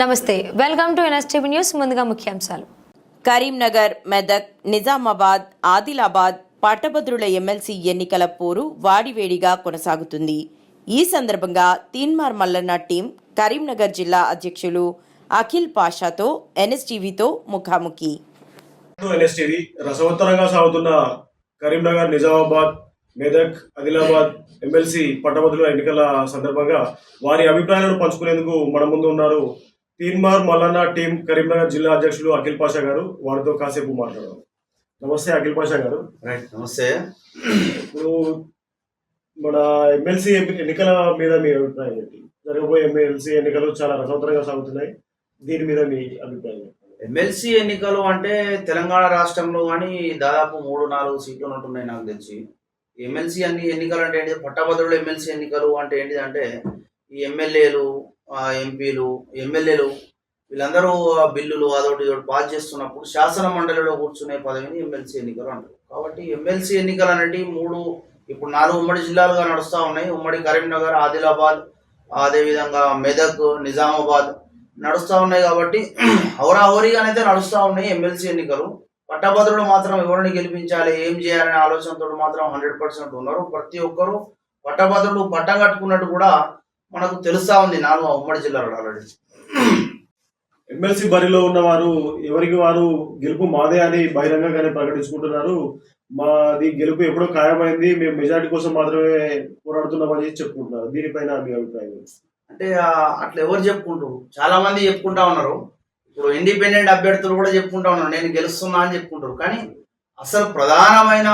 నమస్తే welcome to NSTV news ముందుగా ముఖ్యాంశాలు. కరీంనగర్ మెదక్ నిజామాబాద్ ఆదిలాబాద్ పట్టభద్రుల ఎమ్మెల్సీ ఎన్నికల పోరు వాడివేడిగా కొనసాగుతుంది. ఈ సందర్భంగా తీన్మార్ మల్లన్న టీం కరీంనగర్ జిల్లా అధ్యక్షులు అఖిల్ పాషాతో ఎన్ఎస్టీవీతో ముఖాముఖి. ఎన్ఎస్టీవీ రసవత్తరంగా సాగుతున్న కరీంనగర్ నిజామాబాద్ మెదక్ ఆదిలాబాద్ ఎమ్మెల్సీ పట్టభద్రుల ఎన్నికల సందర్భంగా వారి అభిప్రాయాలను పంచుకునేందుకు మన ముందు ఉన్నారు తీన్మార్ మల్లన్న టీం కరీంనగర్ జిల్లా అధ్యక్షులు అఖిల్ పాషా గారు వారితో కాసేపు మాట్లాడదాం. నమస్తే అఖిల్ పాషా గారు. రైట్ నమస్తే. ఇప్పుడు మన ఎమ్మెల్సీ ఎన్నికల మీద మీ అభిప్రాయం ఏంటి? జరగబోయే ఎమ్మెల్సీ ఎన్నికలు చాలా రసవత్తరంగా సాగుతున్నాయి. దీని మీద మీ అభిప్రాయం? ఎమ్మెల్సీ ఎన్నికలు అంటే తెలంగాణ రాష్ట్రంలో కానీ దాదాపు మూడు నాలుగు సీట్లు ఉంటున్నాయి నాకు తెలిసి. ఎమ్మెల్సీ అన్ని ఎన్నికలు అంటే ఏంటి పట్టభద్రులు ఎమ్మెల్సీ ఎన్నికలు అంటే ఏంటిది అంటే ఈ ఎమ్మెల్యేలు ఎంపీలు ఎమ్మెల్యేలు వీళ్ళందరూ ఆ బిల్లులు అదొకటి ఇదొకటి పాస్ చేస్తున్నప్పుడు శాసన మండలిలో కూర్చునే పదవిని ఎమ్మెల్సీ ఎన్నికలు అంటారు. కాబట్టి ఎమ్మెల్సీ ఎన్నికలు అనేటివి మూడు ఇప్పుడు నాలుగు ఉమ్మడి జిల్లాలుగా నడుస్తూ ఉన్నాయి. ఉమ్మడి కరీంనగర్ ఆదిలాబాద్ అదేవిధంగా మెదక్ నిజామాబాద్ నడుస్తూ ఉన్నాయి కాబట్టి హౌరాహోరీగానైతే నడుస్తూ ఉన్నాయి ఎమ్మెల్సీ ఎన్నికలు. పట్టభద్రులు మాత్రం ఎవరిని గెలిపించాలి ఏం చేయాలనే ఆలోచనతో మాత్రం హండ్రెడ్ పర్సెంట్ ఉన్నారు. ప్రతి ఒక్కరు పట్టభద్రులు పట్టం కట్టుకున్నట్టు కూడా మనకు తెలుస్తా ఉంది నాలుగు ఉమ్మడి జిల్లాలో ఆల్రెడీ ఎమ్మెల్సీ బరిలో ఉన్న వారు ఎవరికి వారు గెలుపు మాదే అని బహిరంగంగానే ప్రకటించుకుంటున్నారు. మాది గెలుపు ఎప్పుడో ఖాయమైంది మేము మెజారిటీ కోసం మాత్రమే పోరాడుతున్నామని చెప్పుకుంటున్నారు. దీనిపైన మీ అభిప్రాయం? అంటే అట్లా ఎవరు చెప్పుకుంటారు? చాలా మంది చెప్పుకుంటా ఉన్నారు. ఇప్పుడు ఇండిపెండెంట్ అభ్యర్థులు కూడా చెప్పుకుంటా ఉన్నారు. నేను గెలుస్తున్నా అని చెప్పుకుంటారు. కానీ అసలు ప్రధానమైన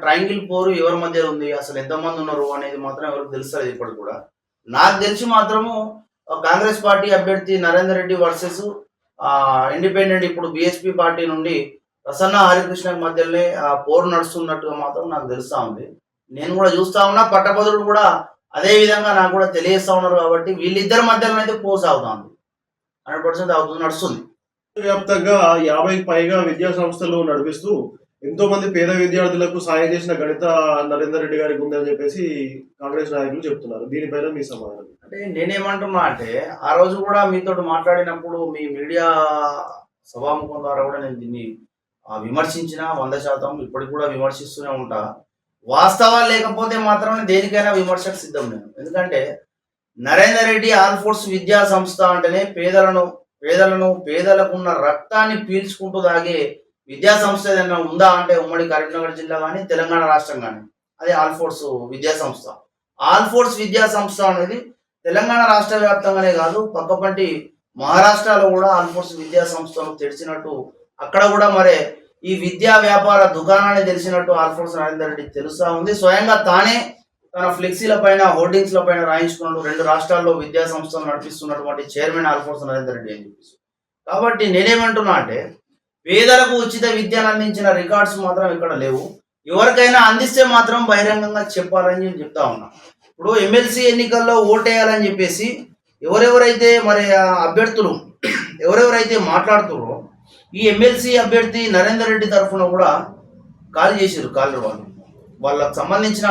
ట్రయాంగిల్ పోరు ఎవరి మధ్య ఉంది? అసలు ఎంతమంది ఉన్నారు అనేది మాత్రం ఎవరికి తెలుస్తుంది ఇప్పటికి కూడా. నాకు తెలిసి మాత్రము కాంగ్రెస్ పార్టీ అభ్యర్థి నరేందర్ రెడ్డి వర్సెస్ ఇండిపెండెంట్ ఇప్పుడు బిఎస్పి పార్టీ నుండి ప్రసన్న హరికృష్ణ మధ్యలోనే పోరు నడుస్తున్నట్టుగా మాత్రం నాకు తెలుస్తా ఉంది. నేను కూడా చూస్తా ఉన్నా పట్టభద్రుడు కూడా అదే విధంగా నాకు కూడా తెలియజేస్తా ఉన్నారు కాబట్టి వీళ్ళిద్దరి మధ్యలో అయితే పోస్ అవుతా ఉంది హండ్రెడ్ పర్సెంట్ అవుతుంది నడుస్తుంది. వ్యాప్తంగా యాభై పైగా విద్యా సంస్థలు నడిపిస్తూ ఎంతో మంది పేద విద్యార్థులకు సాయం చేసిన గణిత నరేందర్ రెడ్డి గారికి ఉందని చెప్పేసి కాంగ్రెస్ నాయకులు చెప్తున్నారు. దీనిపైన మీ సమాధానం. అంటే నేనేమంటున్నా అంటే ఆ రోజు కూడా మీతో మాట్లాడినప్పుడు మీ మీడియా సభాముఖం ద్వారా కూడా నేను దీన్ని ఆ, విమర్శించిన వంద శాతం ఇప్పటికి కూడా విమర్శిస్తూనే ఉంటా. వాస్తవాలు లేకపోతే మాత్రమే దేనికైనా విమర్శకు సిద్ధం నేను. ఎందుకంటే నరేందర్ రెడ్డి ఆల్ ఫోర్స్ విద్యా సంస్థ అంటేనే పేదలను పేదలను పేదలకు ఉన్న రక్తాన్ని పీల్చుకుంటూ తాగే విద్యా సంస్థ ఏదైనా ఉందా అంటే ఉమ్మడి కరీంనగర్ జిల్లా కానీ తెలంగాణ రాష్ట్రం కానీ అది ఆల్ఫోర్స్ విద్యా సంస్థ ఆల్ఫోర్స్ విద్యా సంస్థ అనేది తెలంగాణ రాష్ట్ర వ్యాప్తంగానే కాదు పక్కపంటి మహారాష్ట్రలో కూడా ఆల్ఫోర్స్ విద్యా సంస్థను తెరిచినట్టు అక్కడ కూడా మరి ఈ విద్యా వ్యాపార దుకాణాన్ని తెలిసినట్టు ఆల్ఫోర్స్ నరేందర్ రెడ్డి తెలుస్తా ఉంది. స్వయంగా తానే తన ఫ్లెక్సీల పైన హోర్డింగ్స్ల పైన రాయించుకున్నాడు. రెండు రాష్ట్రాల్లో విద్యా సంస్థలు నడిపిస్తున్నటువంటి చైర్మన్ ఆల్ఫోర్స్ నరేందర్ రెడ్డి అని చెప్పేసి. కాబట్టి నేనేమంటున్నా అంటే పేదలకు ఉచిత విద్యను అందించిన రికార్డ్స్ మాత్రం ఇక్కడ లేవు. ఎవరికైనా అందిస్తే మాత్రం బహిరంగంగా చెప్పాలని నేను చెప్తా ఉన్నా. ఇప్పుడు ఎమ్మెల్సీ ఎన్నికల్లో ఓటేయాలని చెప్పేసి ఎవరెవరైతే మరి అభ్యర్థులు ఎవరెవరైతే మాట్లాడుతున్నారో ఈ ఎమ్మెల్సీ అభ్యర్థి నరేందర్ రెడ్డి తరఫున కూడా కాల్ చేసారు కాల్ వాళ్ళు. వాళ్ళకి సంబంధించిన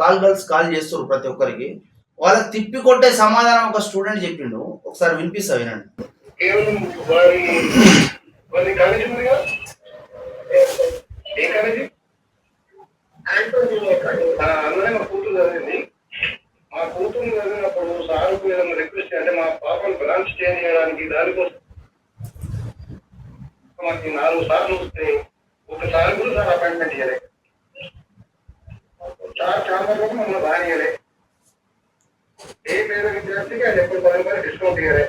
కాల్ గర్ల్స్ కాల్ చేస్తారు ప్రతి ఒక్కరికి. వాళ్ళకి తిప్పి కొట్టే సమాధానం ఒక స్టూడెంట్ చెప్పిండు. ఒకసారి వినిపిస్తా వినండి. వారి కాలేజీ ఉందిగా? ఏ కాలేజీ అందులో మా కూతురు చదివింది మా కూతురు చదివినప్పుడు సార్ ఏదైనా రిక్వెస్ట్ అంటే మా పాపను బ్రాంచ్ చేంజ్ చేయడానికి దానికోసం. మాకు నాలుగు సార్లు వస్తే ఒకసారి కూడా సార్ అపాయింట్మెంట్ ఇవ్వలే సార్ చాలా ఏ పేద విద్యార్థికి ఆయన ఎప్పుడు రూపాయలు డిస్కౌంట్ ఇవ్వలే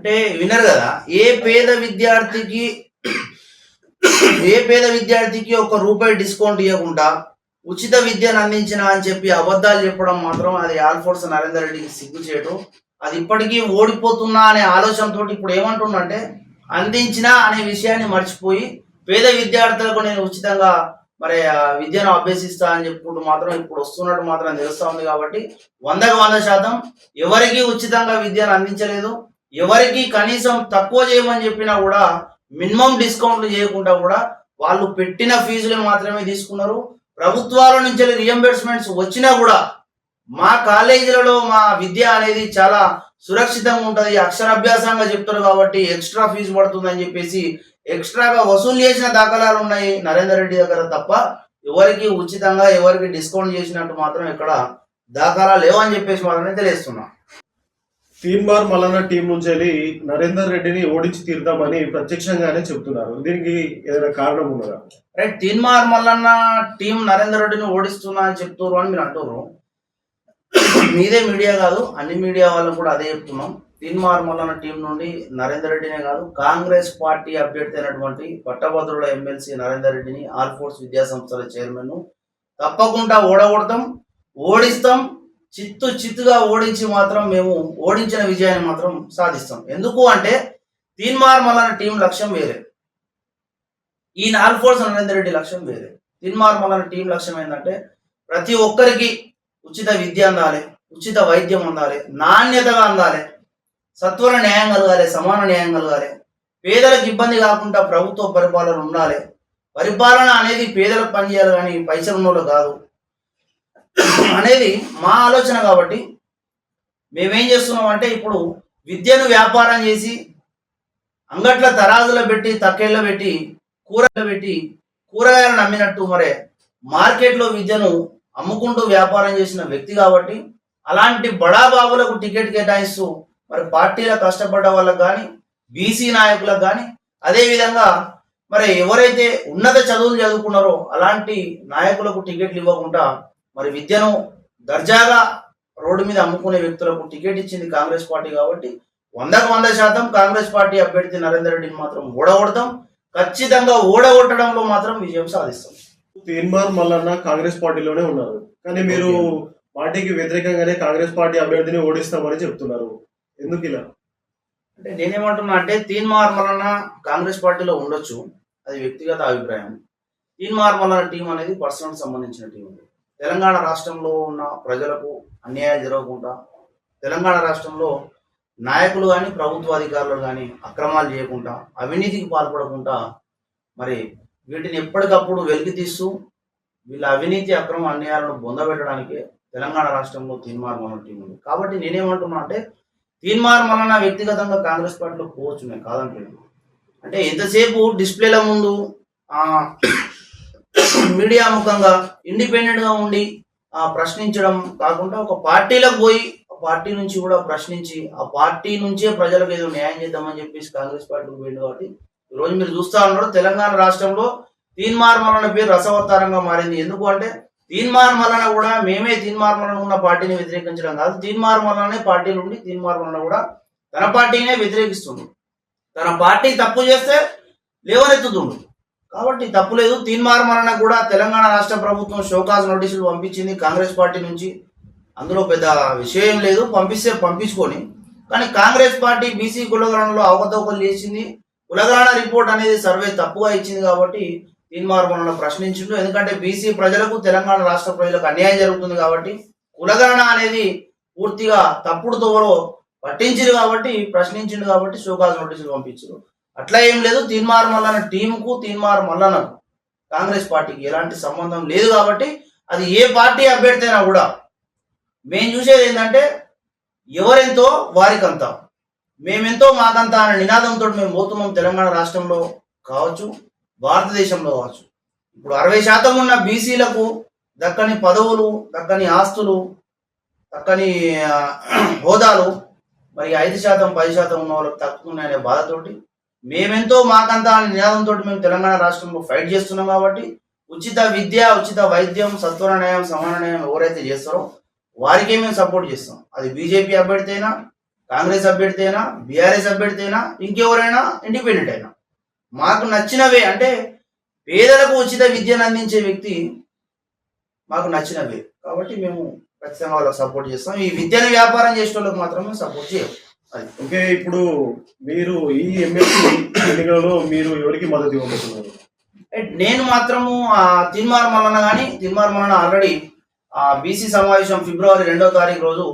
అంటే విన్నారు కదా ఏ పేద విద్యార్థికి ఏ పేద విద్యార్థికి ఒక రూపాయి డిస్కౌంట్ ఇవ్వకుండా ఉచిత విద్యను అందించిన అని చెప్పి అబద్ధాలు చెప్పడం మాత్రం అది ఆల్ఫోర్స్ నరేందర్ రెడ్డికి సిగ్గు చేయడం అది ఇప్పటికీ ఓడిపోతున్నా అనే ఆలోచనతో ఇప్పుడు ఏమంటుందంటే అందించినా అనే విషయాన్ని మర్చిపోయి పేద విద్యార్థులకు నేను ఉచితంగా మరి విద్యను అభ్యసిస్తా అని చెప్పుకుంటూ మాత్రం ఇప్పుడు వస్తున్నట్టు మాత్రం తెలుస్తూ ఉంది కాబట్టి వందకు వంద శాతం ఎవరికీ ఉచితంగా విద్యను అందించలేదు. ఎవరికి కనీసం తక్కువ చేయమని చెప్పినా కూడా మినిమం డిస్కౌంట్లు చేయకుండా కూడా వాళ్ళు పెట్టిన ఫీజులు మాత్రమే తీసుకున్నారు. ప్రభుత్వాల నుంచి రియంబర్స్మెంట్స్ వచ్చినా కూడా మా కాలేజీలలో మా విద్య అనేది చాలా సురక్షితంగా ఉంటుంది. అక్షరాభ్యాసంగా చెప్తారు కాబట్టి ఎక్స్ట్రా ఫీజు పడుతుందని చెప్పేసి ఎక్స్ట్రాగా వసూలు చేసిన దాఖలాలు ఉన్నాయి నరేందర్ రెడ్డి దగ్గర తప్ప. ఎవరికి ఉచితంగా ఎవరికి డిస్కౌంట్ చేసినట్టు మాత్రం ఇక్కడ దాఖలా లేవని చెప్పేసి మాత్రమే తెలియస్తున్నా తీన్మార్ మల్లన్న టీం నుంచి వెళ్ళి నరేందర్ రెడ్డిని ఓడించి తీరుదామని ప్రత్యక్షంగానే చెప్తున్నారు. దీనికి ఏదైనా కారణం ఉన్నదా? రైట్ తీన్మార్ మల్లన్న టీం నరేందర్ రెడ్డిని ఓడిస్తున్నా అని చెప్తున్నారు అని మీరు అంటున్నారు మీదే మీడియా కాదు అన్ని మీడియా వాళ్ళు కూడా అదే చెప్తున్నాం. తీన్మార్ మల్లన్న టీం నుండి నరేందర్ రెడ్డినే కాదు కాంగ్రెస్ పార్టీ అభ్యర్థి అయినటువంటి పట్టభద్రుల ఎమ్మెల్సీ నరేందర్ రెడ్డిని ఆల్ ఫోర్స్ విద్యా సంస్థల చైర్మన్ తప్పకుండా ఓడగొడతాం ఓడిస్తాం చిత్తు చిత్తుగా ఓడించి మాత్రం మేము ఓడించిన విజయాన్ని మాత్రం సాధిస్తాం. ఎందుకు అంటే తీన్మార్ మల్లన్న టీం లక్ష్యం వేరే. ఈ నాలుగు నరేందర్ రెడ్డి లక్ష్యం వేరే. తిన్మార్ మల్లన్న టీం లక్ష్యం ఏంటంటే ప్రతి ఒక్కరికి ఉచిత విద్య అందాలి ఉచిత వైద్యం అందాలి నాణ్యతగా అందాలి సత్వర న్యాయం కలగాలి సమాన న్యాయం కలగాలి పేదలకు ఇబ్బంది కాకుండా ప్రభుత్వ పరిపాలన ఉండాలి. పరిపాలన అనేది పేదలకు పనిచేయాలి కానీ పైసలు ఉన్నోళ్ళు కాదు. అనేది మా ఆలోచన కాబట్టి మేమేం చేస్తున్నాం అంటే ఇప్పుడు విద్యను వ్యాపారం చేసి అంగట్ల తరాజులో పెట్టి తక్కేళ్ళ పెట్టి కూరలు పెట్టి కూరగాయలను అమ్మినట్టు మరే మార్కెట్లో విద్యను అమ్ముకుంటూ వ్యాపారం చేసిన వ్యక్తి కాబట్టి అలాంటి బడాబాబులకు టికెట్ కేటాయిస్తూ మరి పార్టీల కష్టపడ్డ వాళ్ళకు కానీ బీసీ నాయకులకు కానీ అదేవిధంగా మరి ఎవరైతే ఉన్నత చదువులు చదువుకున్నారో అలాంటి నాయకులకు టికెట్లు ఇవ్వకుండా మరి విద్యను దర్జాగా రోడ్డు మీద అమ్ముకునే వ్యక్తులకు టికెట్ ఇచ్చింది కాంగ్రెస్ పార్టీ కాబట్టి వందకు వంద శాతం కాంగ్రెస్ పార్టీ అభ్యర్థి నరేందర్ రెడ్డిని మాత్రం ఓడగొడతాం. ఖచ్చితంగా ఓడగొట్టడంలో మాత్రం విజయం సాధిస్తాం. తీన్మార్ మల్లన్న కాంగ్రెస్ పార్టీలోనే ఉన్నారు. కానీ మీరు పార్టీకి వ్యతిరేకంగానే కాంగ్రెస్ పార్టీ అభ్యర్థిని ఓడిస్తామని చెప్తున్నారు. ఎందుకు ఇలా? అంటే నేనేమంటున్నా అంటే తీన్ మార్మలన కాంగ్రెస్ పార్టీలో ఉండొచ్చు. అది వ్యక్తిగత అభిప్రాయం. తీన్ మార్మలన టీం అనేది పర్సనల్ సంబంధించిన టీం ఉంది తెలంగాణ రాష్ట్రంలో ఉన్న ప్రజలకు అన్యాయం జరగకుండా తెలంగాణ రాష్ట్రంలో నాయకులు కానీ ప్రభుత్వ అధికారులు కానీ అక్రమాలు చేయకుండా అవినీతికి పాల్పడకుండా మరి వీటిని ఎప్పటికప్పుడు వెలికి తీస్తూ వీళ్ళ అవినీతి అక్రమ అన్యాయాలను బొందబెట్టడానికి తెలంగాణ రాష్ట్రంలో తీన్మార్ మన టీం ఉంది. కాబట్టి నేనేమంటున్నా అంటే తీన్మార్ మల్లన్న వ్యక్తిగతంగా కాంగ్రెస్ పార్టీలో పోవచ్చు నేను కాదంటే అంటే ఎంతసేపు డిస్ప్లేల ముందు మీడియా ముఖంగా ఇండిపెండెంట్గా ఉండి ఆ ప్రశ్నించడం కాకుండా ఒక పార్టీలకు పోయి ఆ పార్టీ నుంచి కూడా ప్రశ్నించి ఆ పార్టీ నుంచే ప్రజలకు ఏదో న్యాయం చేద్దామని చెప్పేసి కాంగ్రెస్ పార్టీకి పోయింది కాబట్టి ఈరోజు రోజు మీరు చూస్తా ఉన్నారు తెలంగాణ రాష్ట్రంలో తీన్మార్ మల్లన్న పేరు రసవత్తారంగా మారింది. ఎందుకు అంటే తీన్మార్మలన కూడా మేమే తీన్మార్మలన ఉన్న పార్టీని వ్యతిరేకించడం కాదు. తీన్మార్మలనే పార్టీలు ఉండి తీన్మార్మలన కూడా తన పార్టీనే వ్యతిరేకిస్తుంది. తన పార్టీ తప్పు చేస్తే లేవనెత్తుతుండు కాబట్టి తప్పులేదు. తీన్మార్ మల్లన కూడా తెలంగాణ రాష్ట్ర ప్రభుత్వం షోకాజ్ నోటీసులు పంపించింది కాంగ్రెస్ పార్టీ నుంచి. అందులో పెద్ద విషయం లేదు. పంపిస్తే పంపించుకొని. కానీ కాంగ్రెస్ పార్టీ బీసీ కులగణంలో అవకతవకలు చేసింది. కులగణన రిపోర్ట్ అనేది సర్వే తప్పుగా ఇచ్చింది కాబట్టి తీన్మార్ మనల్ని ప్రశ్నించిండు. ఎందుకంటే బీసీ ప్రజలకు తెలంగాణ రాష్ట్ర ప్రజలకు అన్యాయం జరుగుతుంది కాబట్టి కులగణన అనేది పూర్తిగా తప్పుడు తోవలో పట్టించింది కాబట్టి ప్రశ్నించిండు కాబట్టి షోకాజ్ నోటీసులు పంపించారు అట్లా ఏం లేదు తీన్మార్ మల్లన టీంకు తీన్మార్ మల్లన్నకు కాంగ్రెస్ పార్టీకి ఎలాంటి సంబంధం లేదు కాబట్టి అది ఏ పార్టీ అభ్యర్థి అయినా కూడా మేము చూసేది ఏంటంటే ఎవరెంతో వారికంత. మేమెంతో మాకంత అనే నినాదంతో మేము పోతున్నాం తెలంగాణ రాష్ట్రంలో కావచ్చు భారతదేశంలో కావచ్చు. ఇప్పుడు అరవై శాతం ఉన్న బీసీలకు దక్కని పదవులు దక్కని ఆస్తులు దక్కని హోదాలు మరి ఐదు శాతం పది శాతం ఉన్న వాళ్ళకి తక్కుతున్నాయనే బాధతోటి మేమెంతో మాకంతా అనే నినాదంతో మేము తెలంగాణ రాష్ట్రంలో ఫైట్ చేస్తున్నాం కాబట్టి ఉచిత విద్య ఉచిత వైద్యం సత్వర న్యాయం సమాన న్యాయం ఎవరైతే చేస్తారో వారికే మేము సపోర్ట్ చేస్తాం. అది బీజేపీ అభ్యర్థి అయినా కాంగ్రెస్ అభ్యర్థి అయినా బీఆర్ఎస్ అభ్యర్థి అయినా ఇంకెవరైనా ఇండిపెండెంట్ అయినా. మాకు నచ్చినవే అంటే పేదలకు ఉచిత విద్యను అందించే వ్యక్తి మాకు నచ్చినవే. కాబట్టి మేము ఖచ్చితంగా వాళ్ళకి సపోర్ట్ చేస్తాం. ఈ విద్యను వ్యాపారం చేసే వాళ్ళకి మాత్రమే సపోర్ట్ చేయం ఓకే ఇప్పుడు మీరు ఈ ఎమ్మెల్సీ ఎన్నికలలో మీరు ఎవరికి మద్దతు ఇవ్వబోతున్నారు? నేను మాత్రము ఆ తిన్మార్ మల్లన్న కానీ తిన్మార్ మల్లన ఆల్రెడీ ఆ బీసీ సమావేశం ఫిబ్రవరి రెండో తారీఖు రోజు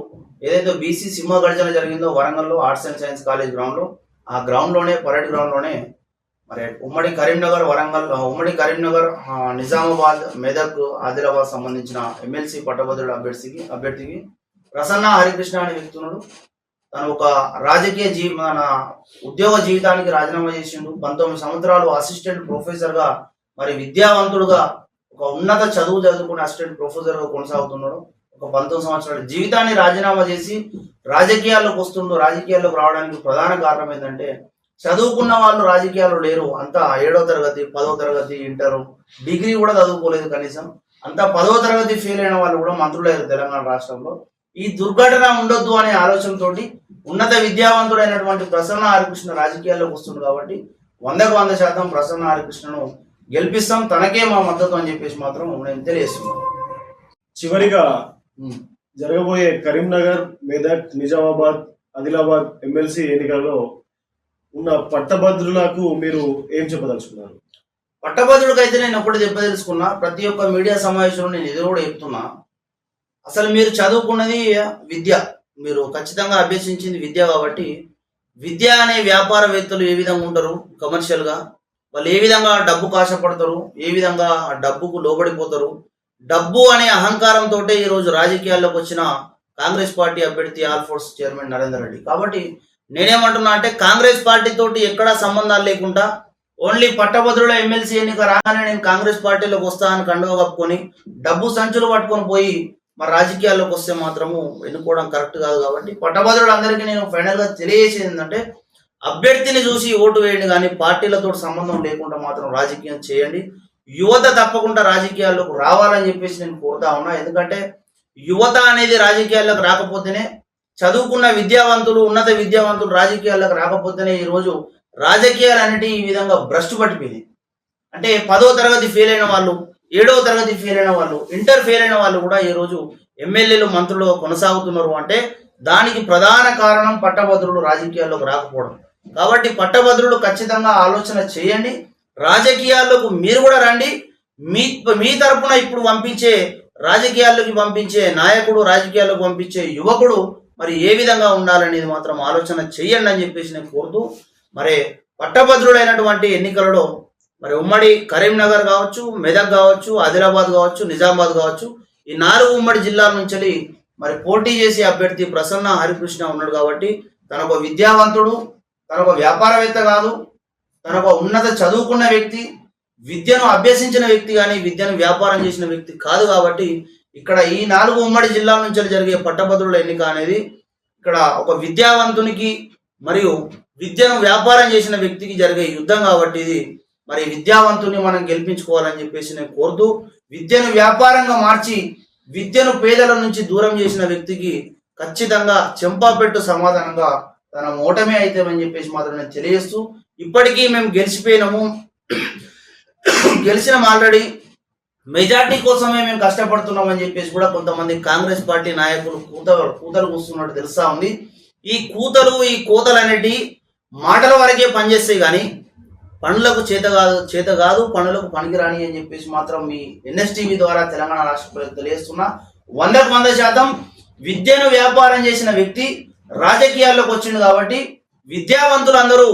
ఏదైతే బీసీ సింహ గర్జన జరిగిందో వరంగల్లో ఆర్ట్స్ అండ్ సైన్స్ కాలేజ్ గ్రౌండ్లో ఆ గ్రౌండ్లోనే పరేడ్ గ్రౌండ్లోనే మరి ఉమ్మడి కరీంనగర్ వరంగల్ ఉమ్మడి కరీంనగర్ నిజామాబాద్ మెదక్ ఆదిలాబాద్ సంబంధించిన ఎమ్మెల్సీ పట్టభద్రుడు అభ్యర్థికి అభ్యర్థికి ప్రసన్న హరికృష్ణ అనే వ్యక్తి తను ఒక రాజకీయ జీ మన ఉద్యోగ జీవితానికి రాజీనామా చేసిండు. పంతొమ్మిది సంవత్సరాలు అసిస్టెంట్ ప్రొఫెసర్గా మరి విద్యావంతుడుగా ఒక ఉన్నత చదువు చదువుకుని అసిస్టెంట్ ప్రొఫెసర్గా కొనసాగుతున్నాడు. ఒక పంతొమ్మిది సంవత్సరాల జీవితాన్ని రాజీనామా చేసి రాజకీయాల్లోకి వస్తుండు. రాజకీయాల్లోకి రావడానికి ప్రధాన కారణం ఏంటంటే చదువుకున్న వాళ్ళు రాజకీయాల్లో లేరు. అంతా ఏడో తరగతి పదో తరగతి ఇంటర్. డిగ్రీ కూడా చదువుకోలేదు కనీసం. అంతా పదో తరగతి ఫెయిల్ అయిన వాళ్ళు కూడా మంత్రులయ్యారు తెలంగాణ రాష్ట్రంలో. ఈ దుర్ఘటన ఉండొద్దు అనే ఆలోచనతోటి ఉన్నత విద్యావంతుడైనటువంటి ప్రసన్న హరికృష్ణ రాజకీయాల్లోకి వస్తుంది కాబట్టి వందకు వంద శాతం ప్రసన్న హరికృష్ణను గెలిపిస్తాం. తనకే మా మద్దతు అని చెప్పేసి మాత్రం నేను తెలియజేస్తున్నాను. చివరిగా. జరగబోయే కరీంనగర్ మెదక్ నిజామాబాద్ ఆదిలాబాద్ ఎమ్మెల్సీ ఎన్నికల్లో ఉన్న పట్టభద్రులకు మీరు ఏం చెప్పదలుచుకున్నారు? పట్టభద్రుడికి అయితే నేను ఒకటి చెప్పదలుచుకున్నా ప్రతి ఒక్క మీడియా సమావేశంలో నేను ఇది కూడా చెప్తున్నా. అసలు మీరు చదువుకున్నది విద్య. మీరు ఖచ్చితంగా అభ్యసించింది విద్య కాబట్టి విద్య అనే వ్యాపారవేత్తలు ఏ విధంగా ఉంటారు? కమర్షియల్గా వాళ్ళు ఏ విధంగా డబ్బు కాశపడతారు? ఏ విధంగా ఆ డబ్బుకు లోబడిపోతారు? డబ్బు అనే అహంకారంతో ఈ రోజు రాజకీయాల్లోకి వచ్చిన కాంగ్రెస్ పార్టీ అభ్యర్థి all force chairman Narender Reddy. కాబట్టి నేనేమంటున్నా అంటే కాంగ్రెస్ పార్టీ తోటి ఎక్కడా సంబంధాలు లేకుండా ఓన్లీ పట్టభద్రుల ఎమ్మెల్సీ ఎన్నిక రాగానే నేను కాంగ్రెస్ పార్టీలోకి వస్తా అని కండువ కప్పుకొని డబ్బు సంచులు పట్టుకొని పోయి మరి రాజకీయాల్లోకి వస్తే మాత్రము ఎన్నుకోవడం కరెక్ట్ కాదు కాబట్టి పట్టభద్రులందరికీ నేను ఫైనల్గా తెలియజేసేది ఏంటంటే అభ్యర్థిని చూసి ఓటు వేయండి కానీ పార్టీలతో సంబంధం లేకుండా మాత్రం రాజకీయం చేయండి. యువత తప్పకుండా రాజకీయాల్లోకి రావాలని చెప్పేసి నేను కోరుతా ఉన్నా. ఎందుకంటే యువత అనేది రాజకీయాల్లోకి రాకపోతేనే చదువుకున్న విద్యావంతులు ఉన్నత విద్యావంతులు రాజకీయాల్లోకి రాకపోతేనే ఈరోజు రాజకీయాలు అనేటివి ఈ విధంగా భ్రష్టు పట్టిపోయింది. అంటే పదో తరగతి ఫెయిల్ అయిన వాళ్ళు ఏడవ తరగతి ఫెయిల్ అయిన వాళ్ళు ఇంటర్ ఫెయిల్ అయిన వాళ్ళు కూడా ఈరోజు ఎమ్మెల్యేలు మంత్రులు కొనసాగుతున్నారు అంటే దానికి ప్రధాన కారణం పట్టభద్రులు రాజకీయాల్లోకి రాకపోవడం. కాబట్టి పట్టభద్రులు ఖచ్చితంగా ఆలోచన చేయండి. రాజకీయాల్లోకి మీరు కూడా రండి. మీ మీ తరపున ఇప్పుడు పంపించే రాజకీయాల్లోకి పంపించే నాయకుడు రాజకీయాల్లోకి పంపించే యువకుడు మరి ఏ విధంగా ఉండాలనేది మాత్రం ఆలోచన చెయ్యండి అని చెప్పేసి నేను కోరుతూ మరి పట్టభద్రుడైనటువంటి ఎన్నికలలో మరి ఉమ్మడి కరీంనగర్ కావచ్చు మెదక్ కావచ్చు ఆదిలాబాద్ కావచ్చు నిజామాబాద్ కావచ్చు ఈ నాలుగు ఉమ్మడి జిల్లాల నుంచి మరి పోటీ చేసే అభ్యర్థి ప్రసన్న హరికృష్ణ ఉన్నాడు కాబట్టి తన ఒక విద్యావంతుడు తన ఒక వ్యాపారవేత్త కాదు తన ఒక ఉన్నత చదువుకున్న వ్యక్తి విద్యను అభ్యసించిన వ్యక్తి కానీ విద్యను వ్యాపారం చేసిన వ్యక్తి కాదు కాబట్టి ఇక్కడ ఈ నాలుగు ఉమ్మడి జిల్లాల నుంచి జరిగే పట్టభద్రుల ఎన్నిక అనేది ఇక్కడ ఒక విద్యావంతునికి మరియు విద్యను వ్యాపారం చేసిన వ్యక్తికి జరిగే యుద్ధం కాబట్టి ఇది మరి విద్యావంతుని మనం గెలిపించుకోవాలని చెప్పేసి నేను కోరుతూ విద్యను వ్యాపారంగా మార్చి విద్యను పేదల నుంచి దూరం చేసిన వ్యక్తికి ఖచ్చితంగా చెంపాపెట్టు సమాధానంగా తన ఓటమే అవుతామని చెప్పేసి మాత్రం నేను తెలియజేస్తూ ఇప్పటికీ మేము గెలిచిపోయినాము. గెలిచినాం ఆల్రెడీ. మెజార్టీ కోసమే మేము కష్టపడుతున్నామని చెప్పేసి కూడా కొంతమంది కాంగ్రెస్ పార్టీ నాయకులు కూత కూతలు కూస్తున్నట్టు తెలుస్తా ఉంది. ఈ కూతలు ఈ కూతలు అనేటి మాటల వరకే పనిచేస్తాయి కానీ పనులకు చేత కాదు చేత కాదు పనులకు పనికిరాని అని చెప్పేసి మాత్రం మీ ఎన్ఎస్టీవీ ద్వారా తెలంగాణ రాష్ట్ర ప్రజలకు తెలియస్తున్నా వందకు వంద శాతం విద్యను వ్యాపారం చేసిన వ్యక్తి రాజకీయాల్లోకి వచ్చింది కాబట్టి విద్యావంతులందరూ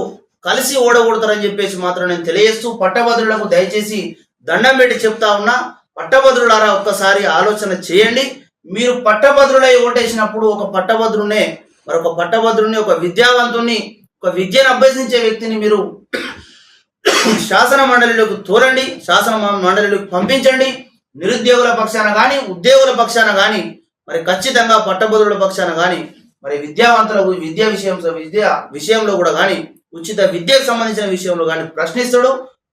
కలిసి ఓడగొడతారని చెప్పేసి మాత్రం నేను తెలియజేస్తూ పట్టభద్రులకు దయచేసి దండం పెట్టి చెప్తా ఉన్నా పట్టభద్రులారా ఒక్కసారి ఆలోచన చేయండి. మీరు పట్టభద్రులై ఓటేసినప్పుడు ఒక పట్టభద్రునే మరొక పట్టభద్రుని ఒక విద్యావంతుని ఒక విద్యను అభ్యసించే వ్యక్తిని మీరు శాసన మండలిలోకి తోరండి శాసన మండలిలోకి పంపించండి. నిరుద్యోగుల పక్షాన కానీ ఉద్యోగుల పక్షాన కానీ మరి ఖచ్చితంగా పట్టభద్రుల పక్షాన కానీ మరి విద్యావంతులకు విద్యా విషయం విద్య విషయంలో కూడా కానీ ఉచిత విద్యకు సంబంధించిన విషయంలో కానీ ప్రశ్నిస్తాడు.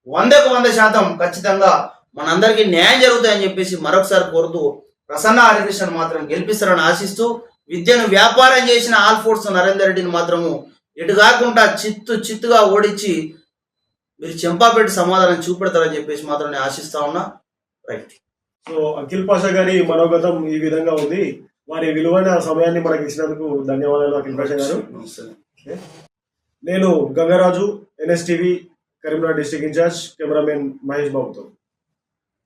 వందకు వంద శాతం ఖచ్చితంగా మనందరికీ న్యాయం జరుగుతాయని చెప్పేసి మరొకసారి కోరుతూ ప్రసన్న హరికృష్ణను మాత్రం గెలిపిస్తారని ఆశిస్తూ విద్యను వ్యాపారం చేసిన ఆల్ఫోర్స్ నరేందర్ రెడ్డిని మాత్రము ఎటు కాకుండా చిత్తు చిత్తుగా ఓడించి మీరు చెంపాపెట్టి సమాధానం చూపెడతారని చెప్పేసి మాత్రం నేను ఆశిస్తా ఉన్నా. రైట్. సో అఖిల్ పాషా గారి మనోగతం ఈ విధంగా ఉంది. వారి విలువైన సమయాన్ని మనకి ఇచ్చినందుకు ధన్యవాదాలు అఖిల్ పాషా గారు. నేను Gangaraju NSTV Karimnagar district incharge cameraman Mahesh బాబుతో.